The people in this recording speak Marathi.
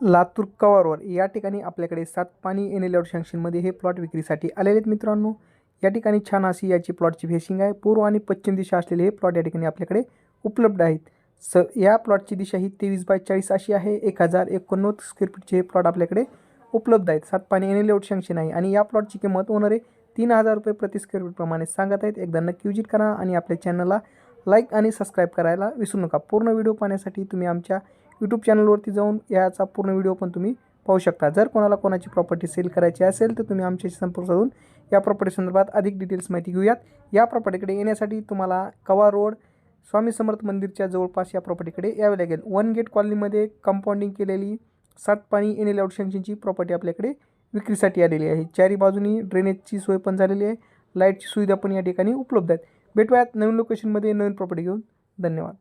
लातूर कवारवर या ठिकाणी आपल्याकडे सात पाणी एन एल सँक्शनमध्ये हे प्लॉट विक्रीसाठी आलेले आहेत मित्रांनो. या ठिकाणी छान अशी याची प्लॉटची फेसिंग आहे. पूर्व आणि पश्चिम दिशा असलेले हे प्लॉट या ठिकाणी आपल्याकडे उपलब्ध आहेत. स या प्लॉटची दिशा ही तेवीस बाय चाळीस अशी आहे. एक हजार एकोणनव्वद स्क्वेअर फीटचे हे प्लॉट आपल्याकडे उपलब्ध आहेत. सात पाणी एन एल सँक्शन आहे आणि या प्लॉटची किंमत होणारे तीन हजार रुपये प्रति स्क्वेअर फीटप्रमाणे सांगत आहेत. एकदा नक्की विजिट करा आणि आपल्या चॅनलला लाईक आणि सबस्क्राईब करायला विसरू नका. पूर्ण व्हिडिओ पाहण्यासाठी तुम्ही आमच्या यूट्यूब चॅनलवरती जाऊन याचा पूर्ण व्हिडिओ पण तुम्ही पाहू शकता. जर कोणाला कोणाची प्रॉपर्टी सेल करायची असेल तर तुम्ही आमच्याशी संपर्क साधून या प्रॉपर्टी संदर्भात अधिक डिटेल्स माहिती घेऊयात. या प्रॉपर्टीकडे येण्यासाठी तुम्हाला कवा रोड स्वामी समर्थ मंदिरच्या जवळपास या प्रॉपर्टीकडे यावे लागेल. वन गेट कॉलनीमध्ये कंपाऊंडिंग केलेली सात पाणी एन एल सँक्शनची प्रॉपर्टी आपल्याकडे विक्रीसाठी आलेली आहे. चारी बाजूनी ड्रेनेजची सोय पण झालेली आहे. लाईटची सुविधा पण या ठिकाणी उपलब्ध आहेत. भेटूयात नवीन लोकेशनमध्ये नवीन प्रॉपर्टी घेऊन. धन्यवाद.